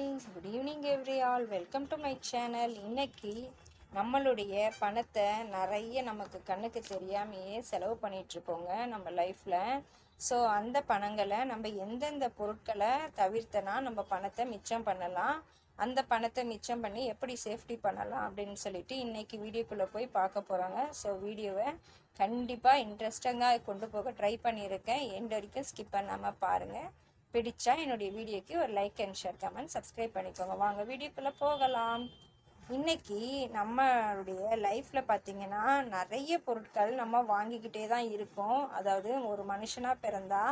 Hi good evening every all welcome to my channel இன்னைக்கு நம்மளுடைய பணத்தை நிறைய நமக்கு கண்ணுக்கு தெரியாமையே செலவு பண்ணிட்டு நம்ம லைஃப்பில் ஸோ அந்த பணங்களை நம்ம எந்தெந்த பொருட்களை தவிர்த்தனா நம்ம பணத்தை மிச்சம் பண்ணலாம்? அந்த பணத்தை மிச்சம் பண்ணி எப்படி சேஃப்டி பண்ணலாம் அப்படின்னு சொல்லிட்டு இன்னைக்கு வீடியோக்குள்ளே போய் பார்க்க போகிறாங்க ஸோ வீடியோவை கண்டிப்பாக இன்ட்ரெஸ்டிங்காக கொண்டு போக ட்ரை பண்ணியிருக்கேன். எண்ட் வரைக்கும் ஸ்கிப் பண்ணாமல் பாருங்கள் பிடிச்சா என்னுடைய வீடியோக்கு ஒரு like and share comment subscribe பண்ணிக்கோங்க. வாங்க வீடியோக்குள்ளே போகலாம். இன்னைக்கு நம்மளுடைய லைஃப்பில் பார்த்தீங்கன்னா நிறைய பொருட்கள் நம்ம வாங்கிக்கிட்டே தான் இருக்கோம். அதாவது ஒரு மனுஷனாக பிறந்தா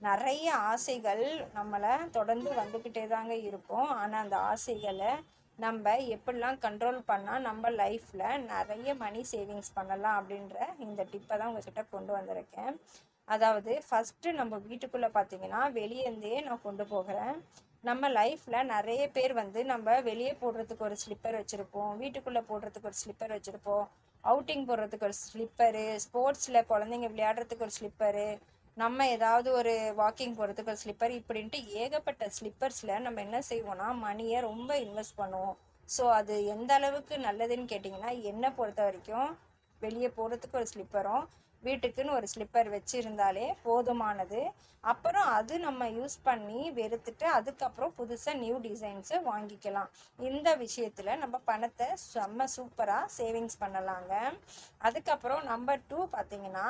நிறைய ஆசைகள் நம்மளை தொடர்ந்து வந்துக்கிட்டே தாங்க இருக்கும். ஆனால் அந்த ஆசைகளை நம்ம எப்படிலாம் கண்ட்ரோல் பண்ணால் நம்ம லைஃப்பில் நிறைய மணி சேவிங்ஸ் பண்ணலாம் அப்படின்ற இந்த டிப்பை தான் உங்ககிட்ட கொண்டு வந்திருக்கேன். அதாவது ஃபஸ்ட்டு நம்ம வீட்டுக்குள்ளே பார்த்தீங்கன்னா வெளியேருந்தே நான் கொண்டு போகிறேன். நம்ம லைஃப்பில் நிறைய பேர் வந்து நம்ம வெளியே போடுறதுக்கு ஒரு ஸ்லிப்பர் வச்சுருப்போம். வீட்டுக்குள்ளே போடுறதுக்கு ஒரு ஸ்லிப்பர் வச்சுருப்போம். அவுட்டிங் போடுறதுக்கு ஒரு ஸ்லிப்பரு ஸ்போர்ட்ஸில் குழந்தைங்க விளையாடுறதுக்கு ஒரு ஸ்லிப்பரு நம்ம ஏதாவது ஒரு வாக்கிங் போகிறதுக்கு ஒரு ஸ்லிப்பர் இப்படின்ட்டு ஏகப்பட்ட ஸ்லிப்பர்ஸில் நம்ம என்ன செய்வோம்னா மணியை ரொம்ப இன்வெஸ்ட் பண்ணுவோம். ஸோ அது எந்த அளவுக்கு நல்லதுன்னு கேட்டிங்கன்னா என்னை பொறுத்த வரைக்கும் வெளியே போகிறதுக்கு ஒரு ஸ்லிப்பரும் வீட்டுக்குன்னு ஒரு ஸ்லிப்பர் வச்சுருந்தாலே போதுமானது. அப்புறம் அது நம்ம யூஸ் பண்ணி வெறுத்துட்டு அதுக்கப்புறம் புதுசாக நியூ டிசைன்ஸை வாங்கிக்கலாம். இந்த விஷயத்தில் நம்ம பணத்தை செம்ம சூப்பராக சேவிங்ஸ் பண்ணலாங்க. அதுக்கப்புறம் நம்பர் டூ பார்த்தீங்கன்னா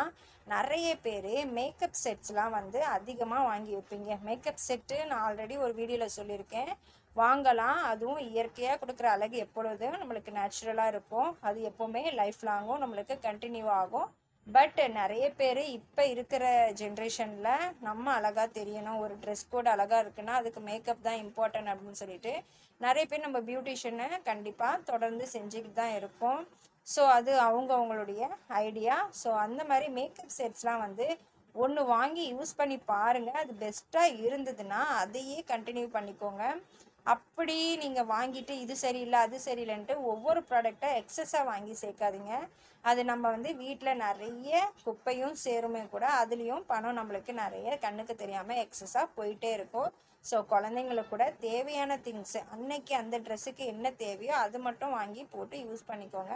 நிறைய பேர் மேக்கப் செட்ஸ்லாம் வந்து அதிகமாக வாங்கி வைப்பீங்க. மேக்கப் செட்டு நான் ஆல்ரெடி ஒரு வீடியோவில் சொல்லியிருக்கேன். வாங்கலாம். அதுவும் இயற்கையாக கொடுக்குற அழகு எப்பொழுதும் நம்மளுக்கு நேச்சுரலாக இருக்கும். அது எப்போவுமே லைஃப் லாங்கும் நம்மளுக்கு கண்டினியூ ஆகும். பட் நிறைய பேர் இப்போ இருக்கிற ஜென்ரேஷனில் நம்ம அழகாக தெரியணும். ஒரு ட்ரெஸ் கோட் அழகாக இருக்குன்னா அதுக்கு மேக்கப் தான் இம்பார்ட்டன்ட் அப்படின்னு சொல்லிட்டு நிறைய பேர் நம்ம பியூட்டிஷியனை கண்டிப்பாக தொடர்ந்து செஞ்சுக்கிட்டு தான் இருப்போம். ஸோ அது அவங்க அவங்களுடைய ஐடியா ஸோ அந்த மாதிரி மேக்கப் செட்ஸ்லாம் வந்து ஒன்று வாங்கி யூஸ் பண்ணி பாருங்கள் அது பெஸ்ட்டாக இருந்ததுன்னா அதையே கண்டினியூ பண்ணிக்கோங்க. அப்படி நீங்கள் வாங்கிட்டு இது சரியில்லை அது சரியில்லைன்ட்டு ஒவ்வொரு ப்ராடக்டை எக்ஸஸாக வாங்கி சேர்க்காதீங்க. அது நம்ம வந்து வீட்டில் நிறைய குப்பையும் சேருமே கூட அதுலேயும் பணம் நம்மளுக்கு நிறைய கண்ணுக்கு தெரியாமல் எக்ஸஸாக போயிட்டே இருக்கும். ஸோ குழந்தைங்களுக்கு கூட தேவையான திங்ஸு அன்னைக்கு அந்த ட்ரெஸ்ஸுக்கு என்ன தேவையோ அது மட்டும் வாங்கி போட்டு யூஸ் பண்ணிக்கோங்க.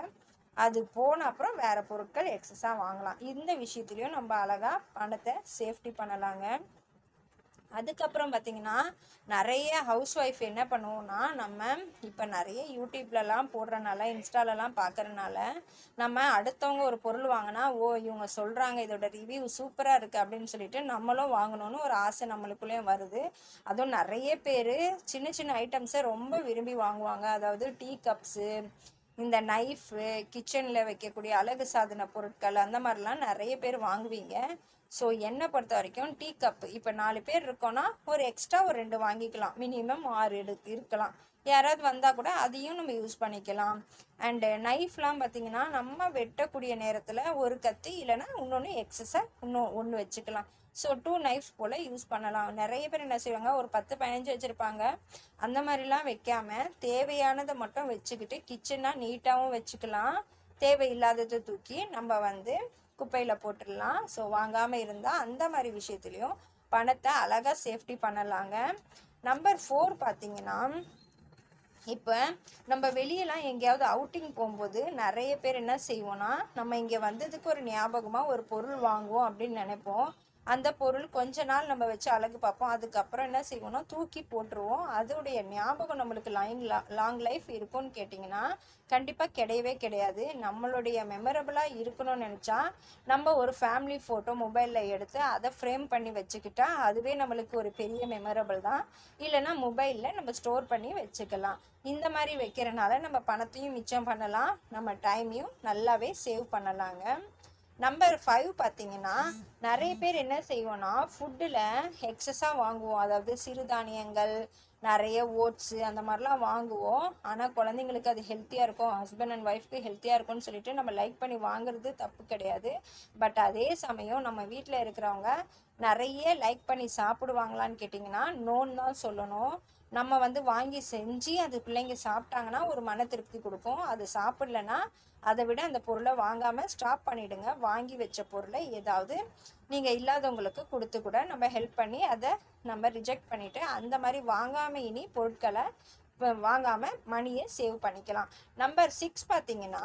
அது போன அப்புறம் வேறு பொருட்கள் எக்ஸஸாக வாங்கலாம். இந்த விஷயத்துலையும் நம்ம அழகாக பணத்தை சேஃப்டி பண்ணலாங்க. அதுக்கப்புறம் பார்த்தீங்கன்னா நிறைய ஹவுஸ் ஒய்ஃப் என்ன பண்ணுவோம்னா நம்ம இப்போ நிறைய யூடியூப்லலாம் போடுறனால இன்ஸ்டாலலாம் பார்க்குறனால நம்ம அடுத்தவங்க ஒரு பொருள் வாங்கினா ஓ இவங்க சொல்கிறாங்க இதோட ரிவ்யூ சூப்பராக இருக்குது அப்படின்னு சொல்லிட்டு நம்மளும் வாங்கணும்னு ஒரு ஆசை நம்மளுக்குள்ளேயும் வருது. அதுவும் நிறைய பேர் சின்ன சின்ன ஐட்டம்ஸை ரொம்ப விரும்பி வாங்குவாங்க. அதாவது டீ கப்ஸு இந்த நைஃபு கிச்சனில் வைக்கக்கூடிய அழகு சாதன பொருட்கள் அந்த மாதிரிலாம் நிறைய பேர் வாங்குவீங்க. ஸோ என்னை பொறுத்த வரைக்கும் டீ கப் இப்போ நாலு பேர் இருக்கோன்னா ஒரு எக்ஸ்ட்ரா ஒரு ரெண்டு வாங்கிக்கலாம். மினிமம் ஆறு எடு இருக்கலாம். யாராவது வந்தால் கூட அதையும் நம்ம யூஸ் பண்ணிக்கலாம். அண்டு நைஃப்லாம் பார்த்தீங்கன்னா நம்ம வெட்டக்கூடிய நேரத்தில் ஒரு கத்தி இல்லைன்னா இன்னொன்று எக்ஸஸாக இன்னும் ஒன்று வச்சுக்கலாம். So two knives bowl use பண்ணலாம். நிறைய பேர் என்ன செய்வாங்க ஒரு பத்து பதினஞ்சு வச்சுருப்பாங்க. அந்த மாதிரிலாம் வைக்காமல் தேவையானதை மட்டும் வச்சுக்கிட்டு கிச்சனாக நீட்டாகவும் வச்சுக்கலாம். தேவையில்லாததை தூக்கி நம்ம வந்து குப்பையில் போட்டுடலாம். ஸோ வாங்காமல் இருந்தால் அந்த மாதிரி விஷயத்துலையும் பணத்தை அழகாக சேஃப்டி பண்ணலாங்க. நம்பர் ஃபோர் பார்த்தீங்கன்னா இப்போ நம்ம வெளியெல்லாம் எங்கேயாவது அவுட்டிங் போகும்போது நிறைய பேர் என்ன செய்வோம்னா நம்ம இங்கே வந்ததுக்கு ஒரு ஞாபகமாக ஒரு பொருள் வாங்குவோம் அப்படின்னு நினைப்போம். அந்த பொருள் கொஞ்ச நாள் நம்ம வச்சு அழகு பார்ப்போம். அதுக்கப்புறம் என்ன செய்வோம்னா தூக்கி போட்டுருவோம். அதோடைய ஞாபகம் நம்மளுக்கு லைன் லாங் லைஃப் இருக்கும்னு கேட்டிங்கன்னா கண்டிப்பாக கிடையவே கிடையாது. நம்மளுடைய மெமரபிளாக இருக்கணும்னு நினச்சா நம்ம ஒரு ஃபேமிலி ஃபோட்டோ மொபைலில் எடுத்து அதை ஃப்ரேம் பண்ணி வச்சுக்கிட்டா அதுவே நம்மளுக்கு ஒரு பெரிய மெமரபிள் தான். இல்லைன்னா மொபைலில் நம்ம ஸ்டோர் பண்ணி வச்சுக்கலாம். இந்த மாதிரி வைக்கிறனால நம்ம பணத்தையும் மிச்சம் பண்ணலாம். நம்ம டைமையும் நல்லாவே சேவ் பண்ணலாங்க. நம்பர் ஃபைவ் பார்த்தீங்கன்னா நிறைய பேர் என்ன செய்வோம்னா ஃபுட்டில் எக்ஸஸாக வாங்குவோம். அதாவது சிறுதானியங்கள் நிறைய ஓட்ஸு அந்த மாதிரிலாம் வாங்குவோம். ஆனால் குழந்தைங்களுக்கு அது ஹெல்த்தியாக இருக்கும். ஹஸ்பண்ட் அண்ட் ஒய்ஃப்க்கு ஹெல்த்தியாக இருக்கும்னு சொல்லிட்டு நம்ம லைக் பண்ணி வாங்குறது தப்பு கிடையாது. பட் அதே சமயம் நம்ம வீட்டில் இருக்கிறவங்க நிறைய லைக் பண்ணி சாப்பிடுவாங்களான்னு கேட்டிங்கன்னா நோன்னு தான் சொல்லணும். நம்ம வந்து வாங்கி செஞ்சு அது பிள்ளைங்க சாப்பிட்டாங்கன்னா ஒரு மன திருப்தி கொடுக்கும். அது சாப்பிடலன்னா அதை விட அந்த பொருளை வாங்காமல் ஸ்டாப் பண்ணிவிடுங்க வாங்கி வச்ச பொருளை ஏதாவது நீங்கள் இல்லாதவங்களுக்கு கொடுத்து கூட நம்ம ஹெல்ப் பண்ணி அதை நம்ம ரிஜெக்ட் பண்ணிவிட்டு அந்த மாதிரி வாங்காமல் இனி பொருட்களை வாங்காமல் மணியை சேவ் பண்ணிக்கலாம். நம்பர் சிக்ஸ் பார்த்தீங்கன்னா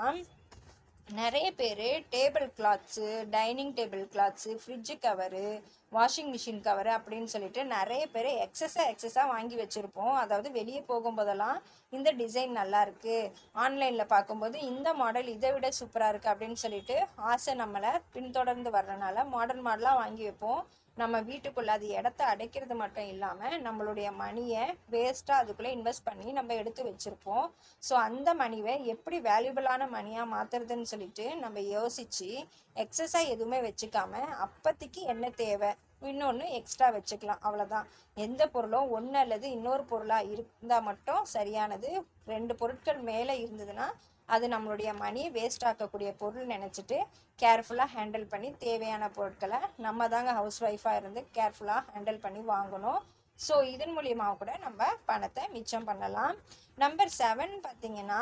நிறைய பேர் table cloths dining table cloths fridge cover washing machine cover அப்படின்னு சொல்லிட்டு நிறைய பேர் எக்ஸஸாக எக்ஸஸாக வாங்கி வச்சுருப்போம். அதாவது வெளியே போகும்போதெல்லாம் இந்த டிசைன் நல்லா இருக்குது ஆன்லைனில் பார்க்கும்போது இந்த மாடல் இதை விட சூப்பராக இருக்குது அப்படின்னு சொல்லிட்டு ஆசை நம்மளை பின்தொடர்ந்து வர்றதுனால மாடர்ன் மாடலாக வாங்கி வைப்போம். நம்ம வீட்டுக்குள்ளே அது இடத்த அடைக்கிறது மட்டும் இல்லாமல் நம்மளுடைய மணியை வேஸ்ட்டாக அதுக்குள்ளே இன்வெஸ்ட் பண்ணி நம்ம எடுத்து வச்சுருப்போம். ஸோ அந்த மணியை எப்படி வேல்யூபிளான மணியாக மாற்றுறதுன்னு சொல்லிட்டு நம்ம யோசித்து எக்ஸஸாக எதுவுமே வச்சுக்காம அப்போதைக்கு என்ன தேவை? இன்னொன்று எக்ஸ்ட்ரா வச்சுக்கலாம். அவ்வளோதான் எந்த பொருளும் ஒன்று அல்லது இன்னொரு பொருளாக இருந்தால் மட்டும் சரியானது. ரெண்டு பொருட்கள் மேலே இருந்ததுன்னா அது நம்மளுடைய மணியை வேஸ்ட் ஆக்கக்கூடிய பொருள் நினச்சிட்டு கேர்ஃபுல்லாக ஹேண்டில் பண்ணி தேவையான பொருட்களை நம்ம தாங்க ஹவுஸ் ஒய்ஃபாக இருந்து கேர்ஃபுல்லாக ஹேண்டில் பண்ணி வாங்கணும். ஸோ இதன் மூலியமாக கூட நம்ம பணத்தை மிச்சம் பண்ணலாம். நம்பர் செவன் பார்த்தீங்கன்னா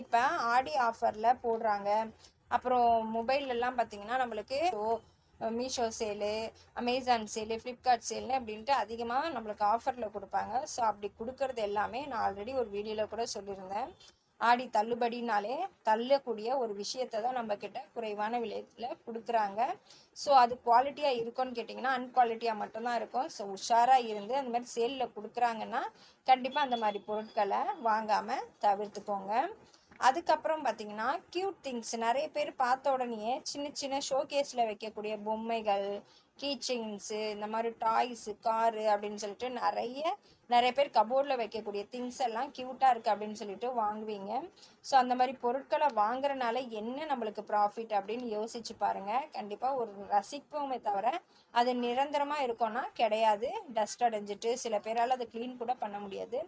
இப்போ ஆடி ஆஃபரில் போடுறாங்க. அப்புறம் மொபைல்லலாம் பார்த்தீங்கன்னா நம்மளுக்கு Meesho sale Amazon sale Flipkart sale அப்படின்ட்டு அதிகமாக நம்மளுக்கு ஆஃபரில் கொடுப்பாங்க. ஸோ அப்படி கொடுக்கறது எல்லாமே நான் ஆல்ரெடி ஒரு வீடியோவில் கூட சொல்லியிருந்தேன். ஆடி தள்ளுபடினாலே தள்ளக்கூடிய ஒரு விஷயத்தை தான் நம்ம கிட்ட குறைவான விலையில் கொடுக்குறாங்க. ஸோ அது குவாலிட்டியாக இருக்கும்னு கேட்டிங்கன்னா அன்குவாலிட்டியாக மட்டும்தான் இருக்கும். ஸோ உஷாராக இருந்து அந்த மாதிரி சேலில் கொடுக்குறாங்கன்னா கண்டிப்பாக அந்த மாதிரி பொருட்களை வாங்காமல் தவிர்த்துக்கோங்க. அதுக்கப்புறம் பார்த்தீங்கன்னா க்யூட் திங்ஸ் நிறைய பேர் பார்த்த உடனே சின்ன சின்ன ஷோகேஸில் வைக்கக்கூடிய பொம்மைகள் கீ செயின்ஸு இந்த மாதிரி டாய்ஸு காரு அப்படின்னு சொல்லிட்டு நிறைய நிறைய பேர் கபோர்டில் வைக்கக்கூடிய திங்ஸ் எல்லாம் க்யூட்டாக இருக்குது அப்படின்னு சொல்லிட்டு வாங்குவீங்க. ஸோ அந்த மாதிரி பொருட்களை வாங்குறனால என்ன நம்மளுக்கு ப்ராஃபிட் அப்படின்னு யோசிச்சு பாருங்கள் கண்டிப்பாக ஒரு ரசிப்போமே தவிர அது நிரந்தரமாக இருக்கோன்னா கிடையாது. டஸ்ட் அடைஞ்சிட்டு சில பேரால் அதை க்ளீன் கூட பண்ண முடியாது.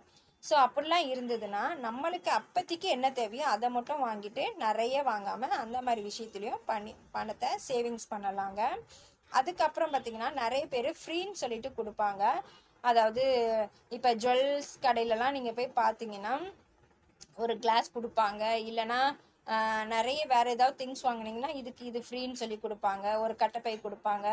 ஸோ அப்படிலாம் இருந்ததுன்னா நம்மளுக்கு அப்போதைக்கு என்ன தேவையோ அதை மட்டும் வாங்கிட்டு நிறைய வாங்காமல் அந்த மாதிரி விஷயத்துலையும் பண்ணி பணத்தை சேவிங்ஸ் பண்ணலாங்க. அதுக்கப்புறம் பார்த்தீங்கன்னா நிறைய பேர் ஃப்ரீன்னு சொல்லிட்டு கொடுப்பாங்க. அதாவது இப்போ ஜுவல்ஸ் கடையிலலாம் நீங்கள் போய் பார்த்தீங்கன்னா ஒரு கிளாஸ் கொடுப்பாங்க. இல்லைன்னா நிறைய வேறு ஏதாவது திங்ஸ் வாங்கினீங்கன்னா இதுக்கு இது ஃப்ரீன்னு சொல்லி கொடுப்பாங்க. ஒரு கட்டைப்பை கொடுப்பாங்க.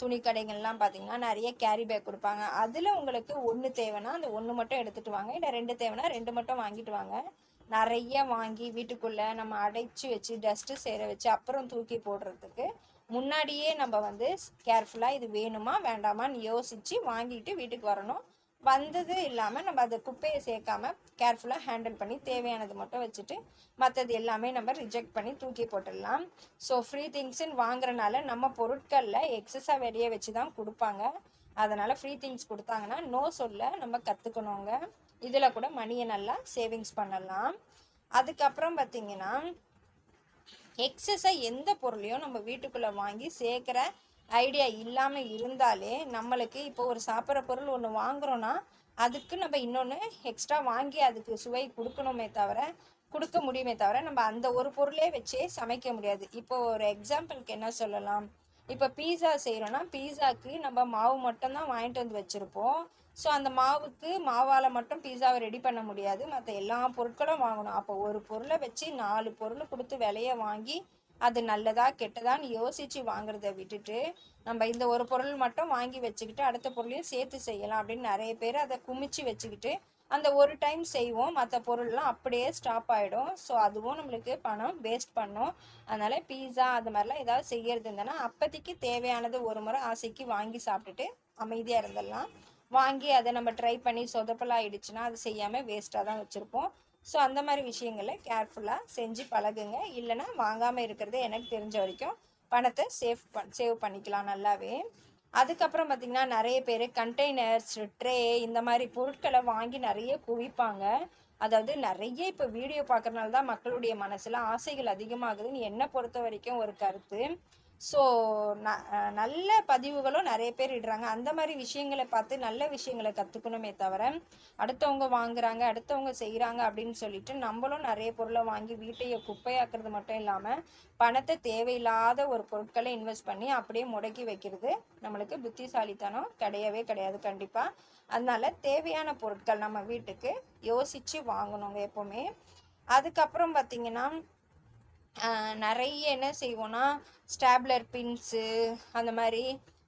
துணி கடைகள்லாம் பார்த்தீங்கன்னா நிறைய கேரி பேக் கொடுப்பாங்க. அதில் உங்களுக்கு ஒன்று தேவைன்னா அந்த ஒன்று மட்டும் எடுத்துகிட்டு வாங்க. இல்லை ரெண்டு தேவைன்னா ரெண்டு மட்டும் வாங்கிட்டு வாங்க. நிறைய வாங்கி வீட்டுக்குள்ளே நம்ம அடைச்சி வச்சு டஸ்ட்டு சேர வச்சு அப்புறம் தூக்கி போடுறதுக்கு முன்னாடியே நம்ம வந்து கேர்ஃபுல்லாக இது வேணுமா வேண்டாமான்னு யோசித்து வாங்கிட்டு வீட்டுக்கு வரணும். வந்தது இல்லாமல் நம்ம அதை குப்பையை சேர்க்காம கேர்ஃபுல்லாக ஹேண்டில் பண்ணி தேவையானது மட்டும் வச்சுட்டு மற்றது எல்லாமே நம்ம ரிஜெக்ட் பண்ணி தூக்கி போட்டுடலாம். ஸோ ஃப்ரீ திங்ஸ்ன்னு வாங்குறனால நம்ம பொருட்களில் எக்ஸஸாக வெளியே வச்சு தான் கொடுப்பாங்க. அதனால் ஃப்ரீ திங்ஸ் கொடுத்தாங்கன்னா நோ சொல்ல நம்ம கற்றுக்கணுங்க இதில் கூட மணியை நல்லா சேவிங்ஸ் பண்ணலாம். அதுக்கப்புறம் பார்த்திங்கன்னா எக்ஸஸாக எந்த பொருளையும் நம்ம வீட்டுக்குள்ளே வாங்கி சேர்க்குற ஐடியா இல்லாமல் இருந்தாலே நம்மளுக்கு இப்போ ஒரு சாப்பிட்ற பொருள் ஒன்று வாங்குறோன்னா அதுக்கு நம்ம இன்னொன்று எக்ஸ்ட்ரா வாங்கி அதுக்கு சுவை கொடுக்கணுமே தவிர கொடுக்க முடியுமே தவிர நம்ம அந்த ஒரு பொருளே வச்சே சமைக்க முடியாது. இப்போ ஒரு எக்ஸாம்பிளுக்கு என்ன சொல்லலாம்? இப்போ பீஸா செய்கிறோன்னா பீஸாக்கு நம்ம மாவு மட்டும்தான் வாங்கிட்டு வந்து வச்சுருப்போம். ஸோ அந்த மாவுக்கு மாவால் மட்டும் பீஸாவை ரெடி பண்ண முடியாது. மற்ற எல்லா பொருட்களும் வாங்கணும். அப்போ ஒரு பொருளை வச்சு நாலு பொருள் கொடுத்து விலைய வாங்கி அது நல்லதா கெட்டதான்னு யோசித்து வாங்குறத விட்டுட்டு நம்ம இந்த ஒரு பொருள் மட்டும் வாங்கி வச்சுக்கிட்டு அடுத்த பொருளையும் சேர்த்து செய்யலாம் அப்படின்னு நிறைய பேர் அதை குமிச்சு வச்சுக்கிட்டு அந்த ஒரு டைம் செய்வோம். மற்ற பொருள்லாம் அப்படியே ஸ்டாப் ஆகிடும் ஸோ அதுவும் நம்மளுக்கு பணம் வேஸ்ட் பண்ணும். அதனால் பீஸா அது மாதிரிலாம் ஏதாவது செய்யறது இருந்தேன்னா அப்போதைக்கு தேவையானது ஒரு முறை ஆசைக்கு வாங்கி சாப்பிட்டுட்டு அமைதியாக இருந்துடலாம். வாங்கி அதை நம்ம ட்ரை பண்ணி சொதப்பலாகிடுச்சுன்னா அது செய்யாமல் வேஸ்ட்டாக தான் வச்சுருப்போம். ஸோ அந்த மாதிரி விஷயங்களை கேர்ஃபுல்லாக செஞ்சு பழகுங்க. இல்லைன்னா வாங்காமல் இருக்கிறது எனக்கு தெரிஞ்ச வரைக்கும் பணத்தை சேவ் பண் சேவ் பண்ணிக்கலாம் நல்லாவே. அதுக்கப்புறம் பார்த்திங்கன்னா நிறைய பேர் கண்டெய்னர்ஸ் ட்ரே இந்த மாதிரி பொருட்களை வாங்கி நிறைய குவிப்பாங்க. அதாவது நிறைய இப்போ வீடியோ பார்க்குறனால தான் மக்களுடைய மனசில் ஆசைகள் அதிகமாகுதுன்னு என்னை பொறுத்த வரைக்கும் ஒரு கருத்து. ஸோ ந நல்ல பதிவுகளும் நிறைய பேர் இடுறாங்க. அந்த மாதிரி விஷயங்களை பார்த்து நல்ல விஷயங்களை கற்றுக்கணுமே தவிர அடுத்தவங்க வாங்குறாங்க அடுத்தவங்க செய்கிறாங்க அப்படின்னு சொல்லிட்டு நம்மளும் நிறைய பொருளை வாங்கி வீட்டையை குப்பையாக்குறது மட்டும் இல்லாமல் பணத்தை தேவையில்லாத ஒரு பொருட்களை இன்வெஸ்ட் பண்ணி அப்படியே முடக்கி வைக்கிறது நம்மளுக்கு புத்திசாலித்தனம் கிடையவே கிடையாது கண்டிப்பாக அதனால தேவையான பொருட்கள் நம்ம வீட்டுக்கு யோசித்து வாங்கணுங்க எப்போவுமே. அதுக்கப்புறம் பார்த்திங்கன்னா நிறைய என்ன செய்வோம்னா ஸ்டாப்லர் பின்ஸு அந்த மாதிரி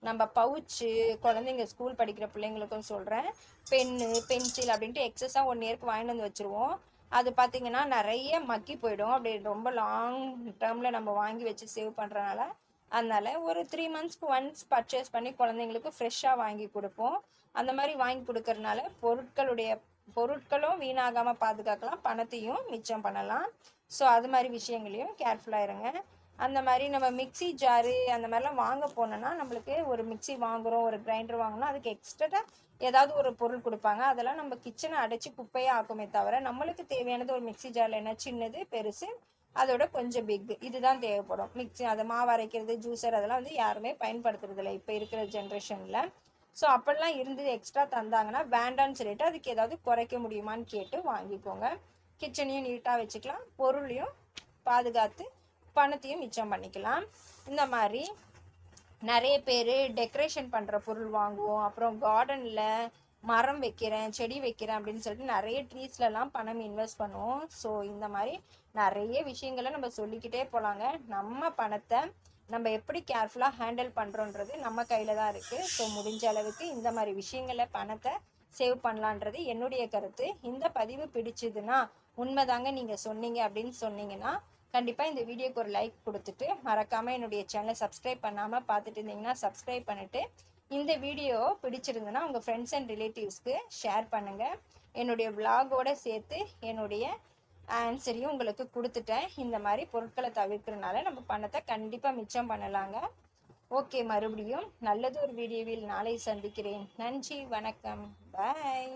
நம்ம பவுச்சு குழந்தைங்க ஸ்கூல் படிக்கிற பிள்ளைங்களுக்கும் சொல்கிறேன் பென்னு பென்சில் அப்படின்ட்டு எக்ஸஸாக ஒன் இயர்க்கு வாங்கிட்டு வந்து வச்சுருவோம். அது பார்த்தீங்கன்னா நிறைய மக்கி போயிடும். அப்படி ரொம்ப லாங் டேர்மில் நம்ம வாங்கி வச்சு சேவ் பண்ணுறனால அதனால் ஒரு த்ரீ மந்த்ஸ்க்கு ஒன்ஸ் பர்ச்சேஸ் பண்ணி குழந்தைங்களுக்கு ஃப்ரெஷ்ஷாக வாங்கி கொடுப்போம். அந்த மாதிரி வாங்கி கொடுக்கறனால பொருட்களுடைய பொருட்களும் வீணாகாமல் பாதுகாக்கலாம். பணத்தையும் மிச்சம் பண்ணலாம். ஸோ அது மாதிரி விஷயங்களையும் கேர்ஃபுல்லாக இருங்க. அந்த மாதிரி நம்ம மிக்ஸி ஜாரு அந்த மாதிரிலாம் வாங்க போனோன்னா நம்மளுக்கு ஒரு மிக்ஸி வாங்குறோம் ஒரு கிரைண்டர் வாங்கினோம் அதுக்கு எக்ஸ்ட்ரா ஏதாவது ஒரு பொருள் கொடுப்பாங்க. அதெல்லாம் நம்ம கிச்சனை அடைச்சி குப்பையாக ஆக்குமே தவிர நம்மளுக்கு தேவையானது ஒரு மிக்ஸி ஜாரில் என்ன? சின்னது பெருசு அதோட கொஞ்சம் பிக் இதுதான் தேவைப்படும். மிக்ஸி அதை மாவு அரைக்கிறது ஜூஸர் அதெல்லாம் வந்து யாருமே பயன்படுத்துறது இல்லை. இப்போ இருக்கிற ஜென்ரேஷனில் ஸோ அப்படிலாம் இருந்தது எக்ஸ்ட்ரா தந்தாங்கன்னா வேண்டான்னு சொல்லிட்டு அதுக்கு ஏதாவது குறைக்க முடியுமான்னு கேட்டு வாங்கிக்கோங்க. கிச்சனையும் நீட்டாக வச்சுக்கலாம். பொருளையும் பாதுகாத்து பணத்தையும் மிச்சம் பண்ணிக்கலாம். இந்த மாதிரி நிறைய பேர் டெக்கரேஷன் பண்ணுற பொருள் வாங்குவோம். அப்புறம் கார்டனில் மரம் வைக்கிறேன் செடி வைக்கிறேன் அப்படின்னு சொல்லிட்டு நிறைய ட்ரீஸ்லலாம் பணம் இன்வெஸ்ட் பண்ணுவோம். ஸோ இந்த மாதிரி நிறைய விஷயங்களை நம்ம சொல்லிக்கிட்டே போகலாங்க நம்ம பணத்தை நம்ம எப்படி கேர்ஃபுல்லாக ஹேண்டில் பண்ணுறோன்றது நம்ம கையில் தான் இருக்குது ஸோ முடிஞ்ச அளவுக்கு இந்த மாதிரி விஷயங்களை பணத்தை சேவ் பண்ணலான்றது என்னுடைய கருத்து. இந்த பதிவு பிடிச்சதுன்னா உண்மைதாங்க நீங்கள் சொன்னீங்க அப்படின்னு சொன்னீங்கன்னா கண்டிப்பாக இந்த வீடியோக்கு ஒரு லைக் கொடுத்துட்டு மறக்காமல் என்னுடைய சேனலை சப்ஸ்கிரைப் பண்ணாமல் பார்த்துட்டு இருந்தீங்கன்னா சப்ஸ்கிரைப் பண்ணிவிட்டு இந்த வீடியோ பிடிச்சிருந்துன்னா உங்கள் ஃப்ரெண்ட்ஸ் அண்ட் ரிலேட்டிவ்ஸ்க்கு ஷேர் பண்ணுங்கள் என்னுடைய விலாகோடு சேர்த்து என்னுடைய ஆன்சரையும் உங்களுக்கு கொடுத்துட்டேன். இந்த மாதிரி பொருட்களை தவிர்க்கிறனால நம்ம பணத்தை கண்டிப்பாக மிச்சம் பண்ணலாங்க. ஓகே மறுபடியும் நல்லது ஒரு வீடியோவில் நாளை சந்திக்கிறேன். நன்றி வணக்கம். பாய்